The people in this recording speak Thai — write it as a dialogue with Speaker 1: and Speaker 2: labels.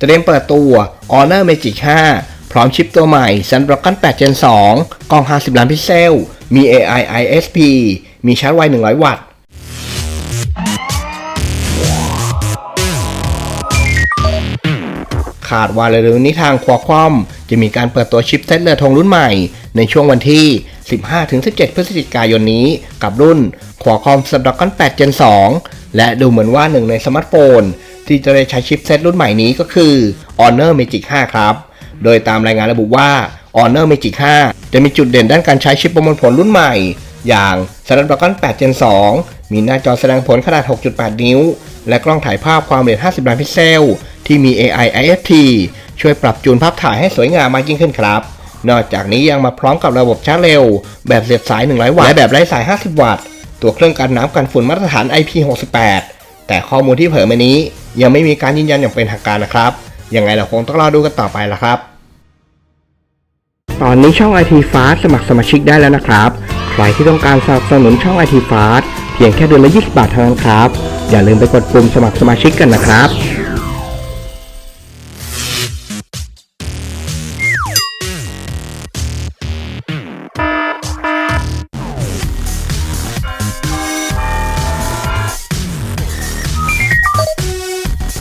Speaker 1: เตรียมเปิดตัว Honor Magic 5 พร้อมชิปตัวใหม่ Snapdragon 8 Gen 2 กล้อง 50 ล้านพิกเซล มี AI ISP มีชาร์จไว 100 วัตต์ขาดว่าเร็วๆนี้ทางควอคอมจะมีการเปิดตัวชิปเซตเรือธงรุ่นใหม่ ในช่วงวันที่ 15-17 พฤศจิกายนนี้ กับรุ่น Qualcomm Snapdragon 8 Gen 2 และดูเหมือนว่าหนึ่งในสมาร์ทโฟน ที่จะได้ใช้ชิปเซตรุ่นใหม่นี้ก็คือ Honor Magic 5 ครับ โดยตามรายงานระบุว่า Honor Magic 5 จะมีจุดเด่นด้านการใช้ชิปประมวลผลรุ่นใหม่ อย่าง Snapdragon 8 Gen 2 มีหน้าจอแสดงผลขนาด 6.8 นิ้ว และกล้องถ่ายภาพความละเอียด 50 ล้านพิกเซล ที่มี AI IFT ช่วยปรับจูนภาพถ่ายให้สวยงามมากยิ่งขึ้นครับ นอกจากนี้ยังมาพร้อมกับระบบชาร์จเร็ว แบบเสียบสาย 100 วัตต์และแบบไร้สาย 50 วัตต์ ตัวเครื่องกันน้ำกันฝุ่นมาตรฐาน IP68 แต่ข้อมูลที่เผยมานี้ยังไม่มีการยืนยันอย่างเป็นทางการนะครับ ยังไงเราคงต้องรอดูกันต่อไปละครับ ตอนนี้ช่องไอทีฟาสสมัครสมาชิกได้แล้วนะครับ ใครที่ต้องการสนับสนุนช่องไอทีฟาสเพียงแค่เดือนละ 20 บาทเท่านั้นครับ อย่าลืมไปกดปุ่มสมัครสมาชิกกันนะครับ